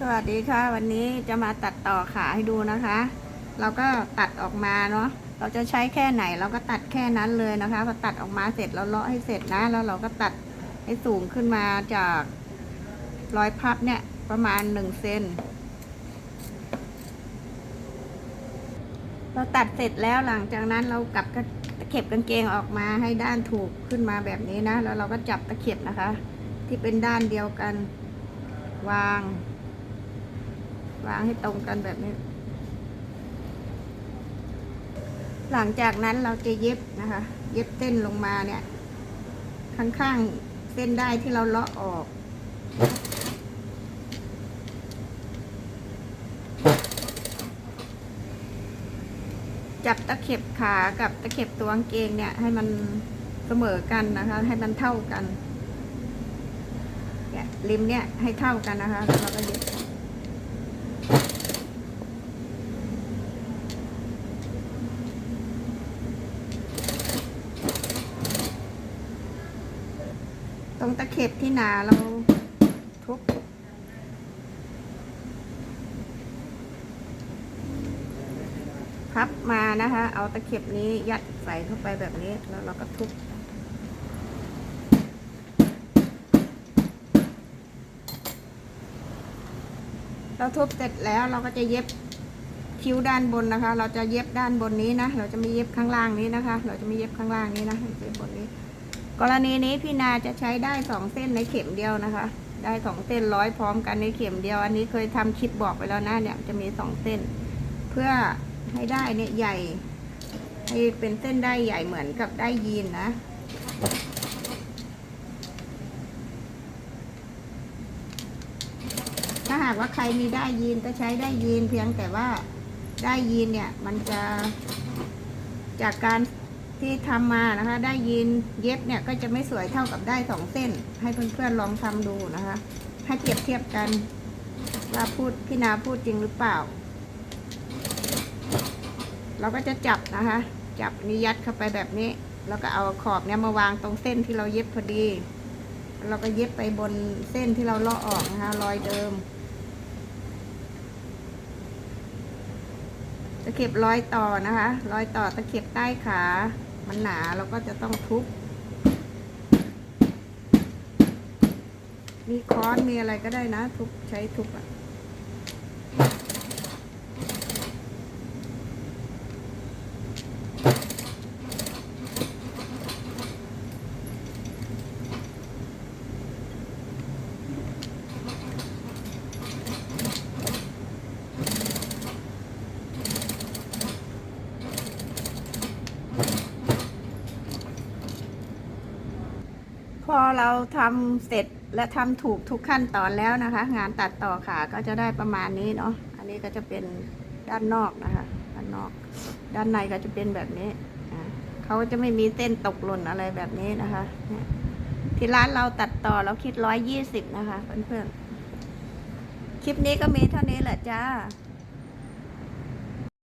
สวัสดีค่ะ วันนี้จะมาตัดต่อขาให้ดูนะคะ เราก็ตัดออกมาเนาะเราจะใช้แค่ไหนเราก็ตัดแค่นั้นเลยนะคะพอตัดออกมาเสร็จเราเลาะให้เสร็จนะ แล้วเราก็ตัดให้สูงขึ้นมาจากรอยพับเนี่ยประมาณหนึ่งเซนเราตัดเสร็จแล้วหลังจากนั้นเรากลับกระตะเข็บกางเกงออกมาให้ด้านถูกขึ้นมาแบบนี้นะ แล้วเราก็จับตะเข็บนะคะ ที่เป็นด้านเดียวกันวาง วางให้ตรงกันแบบนี้ หลังจากนั้นเราจะเย็บนะคะ เย็บเส้นลงมาเนี่ย ข้างๆเส้นได้ที่เราเลาะออกจับตะเข็บขากับตะเข็บตัวกางเกงเนี่ย ให้มันเสมอกันนะคะ ให้มันเท่ากัน เนี่ยริมเนี่ยให้เท่ากันนะคะ แล้วเราก็เย็บ รงตะเข็บที่หนาเราทุบพับมานะคะ เอาตะเข็บนี้ยัดใส่เข้าไปแบบนี้แล้วเราก็ทุบเราทุบเสร็จแล้วเราก็จะเย็บคิ้วด้านบนนะคะ เราจะเย็บด้านบนนี้นะ เราจะไม่เย็บข้างล่างนี้นะคะ เราจะไม่เย็บข้างล่างนี้นะเย็บบนนี้ กรณีนี้พี่นาจะใช้ได้สองเส้นในเข็มเดียวนะคะ ได้สองเส้นร้อยพร้อมกันในเข็มเดียว อันนี้เคยทำคลิปบอกไปแล้วนะเนี่ยจะมีสองเส้น เพื่อให้ได้เนี่ยใหญ่ให้เป็นเส้นได้ใหญ่เหมือนกับได้ยีนนะถ้าหากว่าใครมีได้ยีนก็ใช้ได้ยีนเพียงแต่ว่าได้ยีนเนี่ยมันจะจากการ ที่ทำมานะคะ ได้ยีนเย็บเนี่ยก็จะไม่สวยเท่ากับได้สองเส้น ให้เพื่อนๆลองทำดูนะคะ ให้เปรียบเทียบกันว่าพูดพี่นาพูดจริงหรือเปล่า เราก็จะจับนะคะ จับนี้ยัดเข้าไปแบบนี้ แล้วก็เอาขอบเนี่ยมาวางตรงเส้นที่เราเย็บพอดี เราก็เย็บไปบนเส้นที่เราเลาะออกนะคะ รอยเดิมตะเข็บรอยต่อนะคะรอยต่อตะเข็บใต้ขา มันหนาเราก็จะต้องทุบ มีค้อนมีอะไรก็ได้นะ ทุบใช้ทุบอะ พอเราทำเสร็จและทำถูกทุกขั้นตอนแล้วนะคะ งานตัดต่อขาก็จะได้ประมาณนี้เนาะอันนี้ก็จะเป็นด้านนอกนะคะ ด้านนอก ด้านในก็จะเป็นแบบนี้อ่าเขาจะไม่มีเส้นตกหล่นอะไรแบบนี้นะคะเนี่ยที่ร้านเราตัดต่อเราคิดร้อยยี่สิบนะคะเพื่อนๆคลิปนี้ก็มีเท่านี้แหละจ้า